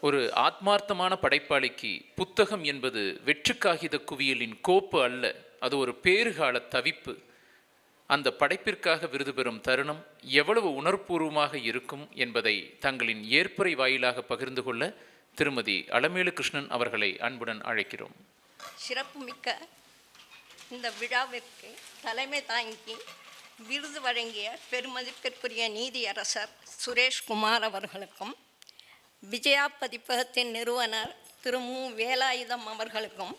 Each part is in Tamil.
ஒரு ஆத்மார்த்தமான படைப்பாளிக்கு புத்தகம் என்பது வெற்று காகித குவியலின் கோப்பு அல்ல அது ஒரு பேறுகால தவிப்பு. அந்த படைப்பிற்காக விருது பெறும் தருணம் எவ்வளவு உணர்வுபூர்வமாக இருக்கும் என்பதை தங்களின் ஏற்புரை வாயிலாக பகிர்ந்து கொள்ள திருமதி அலமேலு கிருஷ்ணன் அவர்களை அன்புடன் அழைக்கிறோம். சிறப்புமிக்க இந்த விழாவிற்கு தலைமை தாங்கி விருது வழங்கிய பெருமதிப்பிற்குரிய நீதியரசர் சுரேஷ்குமார் அவர்களுக்கும் விஜயா பதிப்பகத்தின் நிறுவனர் திரு மு. வேலாயுதம் அவர்களுக்கும்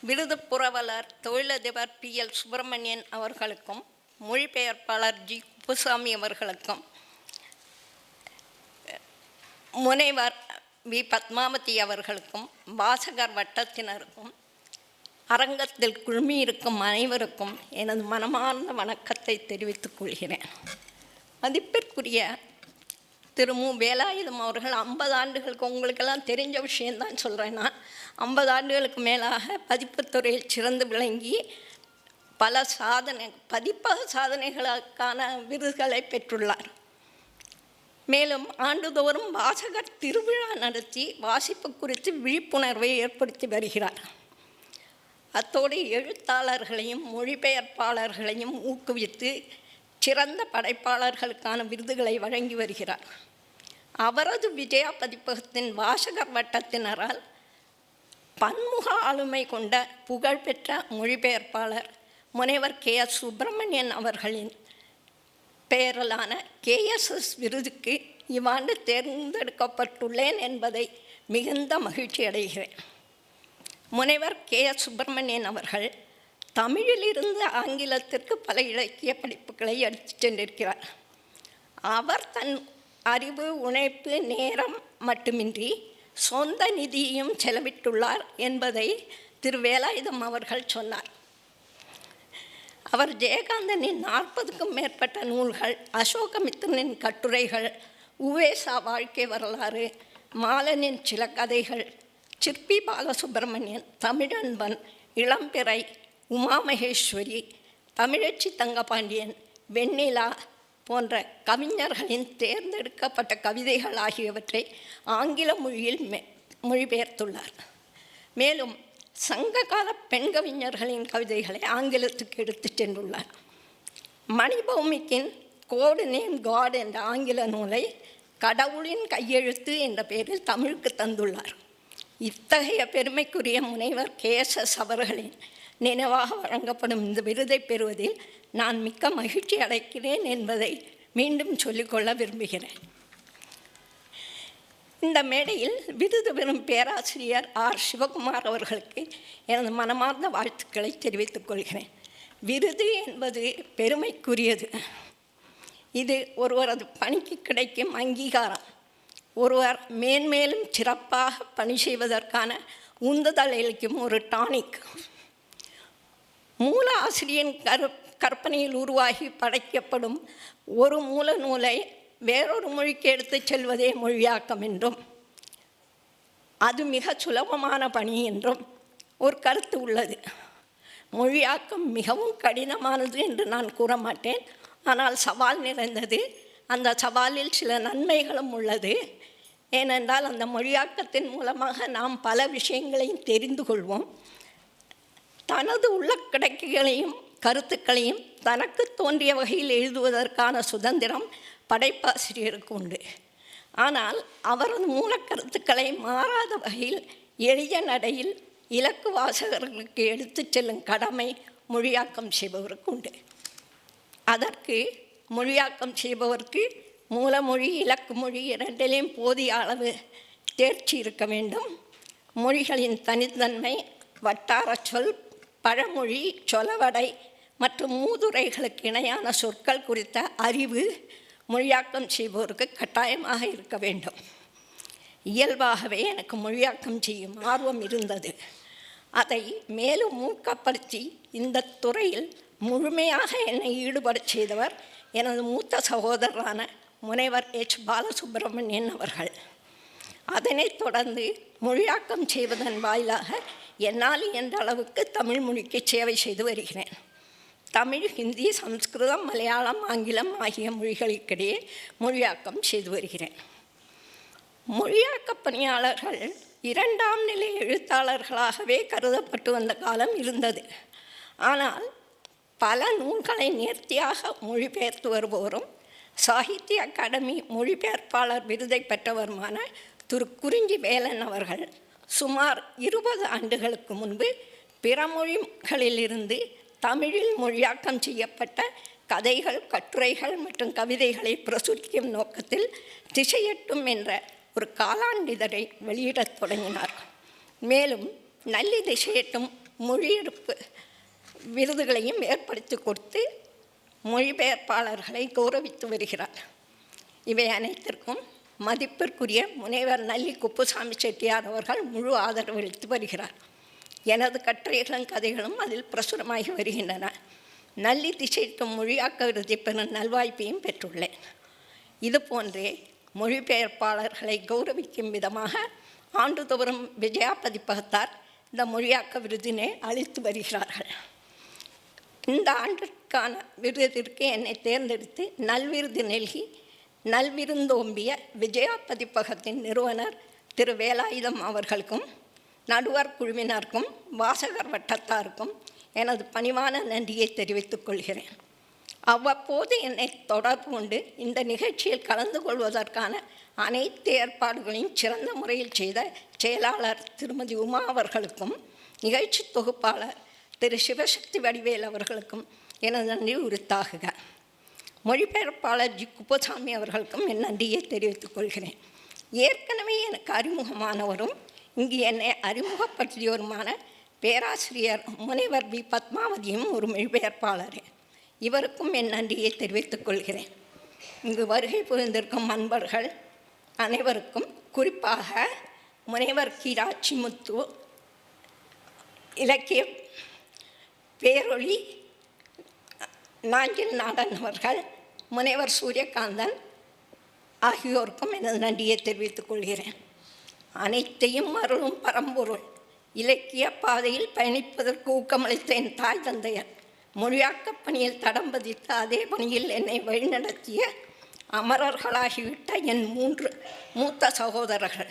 விருது புரவலர் தொழிலதிபர் பி. எல். சுப்பிரமணியன் அவர்களுக்கும் மொழிபெயர்ப்பாளர் ஜி. குப்புசாமி அவர்களுக்கும் முனைவர் வி. பத்மாவதி அவர்களுக்கும் வாசகர் வட்டத்தினருக்கும் அரங்கத்தில் குழுமியிருக்கும் அனைவருக்கும் எனது மனமார்ந்த வணக்கத்தை தெரிவித்துக் கொள்கிறேன். மதிப்பிற்குரிய திரு வேலாயுதம் அவர்கள் ஐம்பது ஆண்டுகளுக்கு உங்களுக்கெல்லாம் தெரிஞ்ச விஷயந்தான் சொல்கிறேன் நான். ஐம்பது ஆண்டுகளுக்கு மேலாக பதிப்புத்துறையில் சிறந்து விளங்கி பல சாதனை பதிப்பக சாதனைகளுக்கான விருதுகளை பெற்றுள்ளார். மேலும் ஆண்டுதோறும் வாசகர் திருவிழா நடத்தி வாசிப்பு குறித்து விழிப்புணர்வை ஏற்படுத்தி வருகிறார். அத்தோடு எழுத்தாளர்களையும் மொழிபெயர்ப்பாளர்களையும் ஊக்குவித்து சிறந்த படைப்பாளர்களுக்கான விருதுகளை வழங்கி வருகிறார். அவரது விஜயா பதிப்பகத்தின் வாசகர் வட்டத்தினரால் பன்முக ஆளுமை கொண்ட புகழ்பெற்ற மொழிபெயர்ப்பாளர் முனைவர் கே எஸ் சுப்பிரமணியன் அவர்களின் பெயரலான கேஎஸ்எஸ் விருதுக்கு இவ்வாண்டு தேர்ந்தெடுக்கப்பட்டுள்ளேன் என்பதை மிகுந்த மகிழ்ச்சி அடைகிறேன். முனைவர் கே எஸ் சுப்பிரமணியன் அவர்கள் தமிழிலிருந்து ஆங்கிலத்திற்கு பல இலக்கிய படிப்புகளை எடுத்து சென்றிருக்கிறார். அவர் தன் அறிவு உழைப்பு நேரம் மட்டுமின்றி சொந்த நிதியையும் செலவிட்டுள்ளார் என்பதை திரு வேலாயுதம் அவர்கள் சொன்னார். அவர் ஜெயகாந்தனின் நாற்பதுக்கும் மேற்பட்ட நூல்கள் அசோகமித்திரனின் கட்டுரைகள் உவேசா வாழ்க்கை வரலாறு மாலனின் சில கதைகள் சிற்பி பாலசுப்பிரமணியன் தமிழன்பன் இளம்பிறை உமாமகேஸ்வரி தமிழச்சி தங்கபாண்டியன் வெண்ணிலா போன்ற கவிஞர்களின் தேர்ந்தெடுக்கப்பட்ட கவிதைகள் ஆகியவற்றை ஆங்கில மொழியில் மே மொழிபெயர்த்துள்ளார். மேலும் சங்ககால பெண் கவிஞர்களின் கவிதைகளை ஆங்கிலத்துக்கு எடுத்துச் சென்றுள்ளார். மணிபௌமிக்கின் கோடு நேம் காட் என்ற ஆங்கில நூலை கடவுளின் கையெழுத்து என்ற பெயரில் தமிழுக்கு தந்துள்ளார். இத்தகைய பெருமைக்குரிய முனைவர் கேசஸ் அவர்களின் நினைவாக வழங்கப்படும் இந்த விருதை பெறுவதில் நான் மிக்க மகிழ்ச்சி அடைக்கிறேன் என்பதை மீண்டும் சொல்லிக்கொள்ள விரும்புகிறேன். இந்த மேடையில் விருது பெறும் பேராசிரியர் ஆர். சிவகுமார் அவர்களுக்கு எனது மனமார்ந்த வாழ்த்துக்களை தெரிவித்துக் கொள்கிறேன். விருது என்பது பெருமைக்குரியது. இது ஒருவரது பணிக்கு கிடைக்கும் அங்கீகாரம். ஒருவர் மேன்மேலும் சிறப்பாக பணி செய்வதற்கான உந்துதல் அளிக்கும் ஒரு டானிக். மூல ஆசிரியன் கரு கற்பனையில் உருவாகி படைக்கப்படும் ஒரு மூல நூலை வேறொரு மொழிக்கு எடுத்துச் செல்வதே மொழியாக்கம் என்றும் அது மிக சுலபமான பணி என்றும் ஒரு கருத்து உள்ளது. மொழியாக்கம் மிகவும் கடினமானது என்று நான் கூற மாட்டேன். ஆனால் சவால் நிறைந்தது அந்த சவாலில் சில நன்மைகளும் உள்ளது. ஏனென்றால் அந்த மொழியாக்கத்தின் மூலமாக நாம் பல விஷயங்களையும் தெரிந்து கொள்வோம். தனது உள்ள கிடைக்கைகளையும் கருத்துக்களையும் தனக்கு தோன்றிய வகையில் எழுதுவதற்கான சுதந்திரம் படைப்பாசிரியருக்கு உண்டு. ஆனால் அவரது மூலக்கருத்துக்களை மாறாத வகையில் எளிய நடையில் இலக்கு வாசகர்களுக்கு எடுத்துச் செல்லும் கடமை மொழியாக்கம் செய்பவருக்கு உண்டு. அதற்கு மொழியாக்கம் செய்பவருக்கு மூலமொழி இலக்கு மொழி இரண்டிலையும் போதிய அளவு தேர்ச்சி இருக்க வேண்டும். மொழிகளின் தனித்தன்மை வட்டார சொல் பழமொழி சொலவடை மற்றும் மூதுரைகளுக்கு இணையான சொற்கள் குறித்த அறிவு மொழியாக்கம் செய்வோருக்கு கட்டாயமாக இருக்க வேண்டும். இயல்பாகவே எனக்கு மொழியாக்கம் செய்யும் ஆர்வம் இருந்தது. அதை மேலும் ஊக்கப்படுத்தி இந்த துறையில் முழுமையாக என்னை ஈடுபட செய்தவர் எனது மூத்த சகோதரரான முனைவர் எச். பாலசுப்பிரமணியன் அவர்கள். அதனைத் தொடர்ந்து மொழியாக்கம் செய்வதன் வாயிலாக என்னால் எந்த அளவுக்கு தமிழ் மொழிக்கு சேவை செய்து வருகிறேன். தமிழ் ஹிந்தி சம்ஸ்கிருதம் மலையாளம் ஆங்கிலம் ஆகிய மொழிகளுக்கிடையே மொழியாக்கம் செய்து வருகிறேன். மொழியாக்க பணியாளர்கள் இரண்டாம் நிலை எழுத்தாளர்களாகவே கருதப்பட்டு வந்த காலம் இருந்தது. ஆனால் பல நூல்களை நேர்த்தியாக மொழிபெயர்த்து வருபவரும் சாகித்ய அகாடமி மொழிபெயர்ப்பாளர் விருதை பெற்றவருமான திரு. குறிஞ்சி வேலன் அவர்கள் சுமார் இருபது ஆண்டுகளுக்கு முன்பு பிற மொழிகளிலிருந்து தமிழில் மொழியாக்கம் செய்யப்பட்ட கதைகள் கட்டுரைகள் மற்றும் கவிதைகளை பிரசுரிக்கும் நோக்கத்தில் திசையட்டும் என்ற ஒரு காலாண்டிதழை வெளியிடத் தொடங்கினார். மேலும் நல்லி திசையட்டும் மொழியெடுப்பு விருதுகளையும் ஏற்படுத்தி கொடுத்து மொழிபெயர்ப்பாளர்களை கௌரவித்து வருகிறார். இவை அனைத்திற்கும் மதிப்பிற்குரிய முனைவர் நல்லி குப்புசாமி செட்டியார் அவர்கள் முழு ஆதரவு அளித்து வருகிறார். எனது கட்டுரைகளும் கதைகளும் அதில் பிரசுரமாகி வருகின்றன. நல்லி திசைட்டும் மொழியாக்க விருதி பெறும் நல்வாய்ப்பையும் பெற்றுள்ளேன். இது போன்றே மொழிபெயர்ப்பாளர்களை கௌரவிக்கும் விதமாக ஆண்டுதோறும் விஜயா பதிப்பகத்தார் இந்த மொழியாக்க விருதினை அளித்து வருகிறார்கள். இந்த ஆண்டிற்கான விருதிற்கு என்னை தேர்ந்தெடுத்து நல்விருது நல்கி நல்விருந்தோம்பிய விஜயா பதிப்பகத்தின் நிறுவனர் திரு வேலாயுதம் அவர்களுக்கும் நடுவர் குழுவினருக்கும் வாசகர் வட்டத்தாருக்கும் எனது பணிவான நன்றியை தெரிவித்துக் கொள்கிறேன். அவ்வப்போது என்னை தொடர்பு கொண்டு இந்த நிகழ்ச்சியில் கலந்து கொள்வதற்கான அனைத்து ஏற்பாடுகளையும் சிறந்த முறையில் செய்த செயலாளர் திருமதி உமா அவர்களுக்கும் நிகழ்ச்சி தொகுப்பாளர் திரு சிவசக்தி வடிவேல் அவர்களுக்கும் எனது நன்றி உரித்தாகுக. மொழிபெயர்ப்பாளர் ஜி. குப்பசாமி அவர்களுக்கும் என் நன்றியை தெரிவித்துக் கொள்கிறேன். ஏற்கனவே எனக்கு அறிமுகமானவரும் இங்கு என்னை அறிமுகப்படுத்தியவருமான பேராசிரியர் முனைவர் பி பத்மாவதியும் ஒரு மொழிபெயர்ப்பாளரே. இவருக்கும் என் நன்றியை தெரிவித்துக் கொள்கிறேன். இங்கு வருகை புரிந்திருக்கும் அன்பர்கள் அனைவருக்கும் குறிப்பாக முனைவர் கிராட்சி முத்து இலக்கிய பேரொளி நாஞ்சில் நாடன் அவர்கள் முனைவர் சூரியகாந்தன் ஆகியோருக்கும் எனது நன்றியை தெரிவித்துக் கொள்கிறேன். அனைத்தையும் அருளும் பரம்பொருள். இலக்கிய பாதையில் பயணிப்பதற்கு ஊக்கமளித்த என் தாய் தந்தையர். மொழியாக்கப் பணியில் தடம் பதித்த அதே பணியில் என்னை வழிநடத்திய அமரர்களாகிவிட்ட என் மூன்று மூத்த சகோதரர்கள்.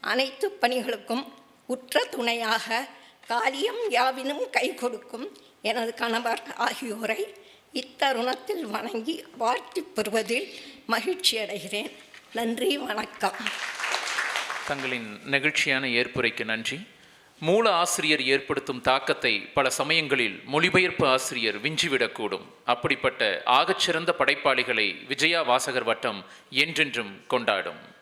அனைத்து பணிகளுக்கும் உற்ற துணையாக காரியம் யாவினும் கை கொடுக்கும் எனது கணவர் ஆகியோரை இத்தருணத்தில் வணங்கி வாழ்த்திப் பெறுவதில் மகிழ்ச்சி அடைகிறேன். நன்றி வணக்கம். தங்களின் நெகிழ்ச்சியான ஏற்புரைக்கு நன்றி. மூல ஆசிரியர் ஏற்படுத்தும் தாக்கத்தை பல சமயங்களில் மொழிபெயர்ப்பு ஆசிரியர் விஞ்சிவிடக்கூடும். அப்படிப்பட்ட ஆகச்சிறந்த படைப்பாளிகளை விஜயா வாசகர் வட்டம் என்றென்றும் கொண்டாடும்.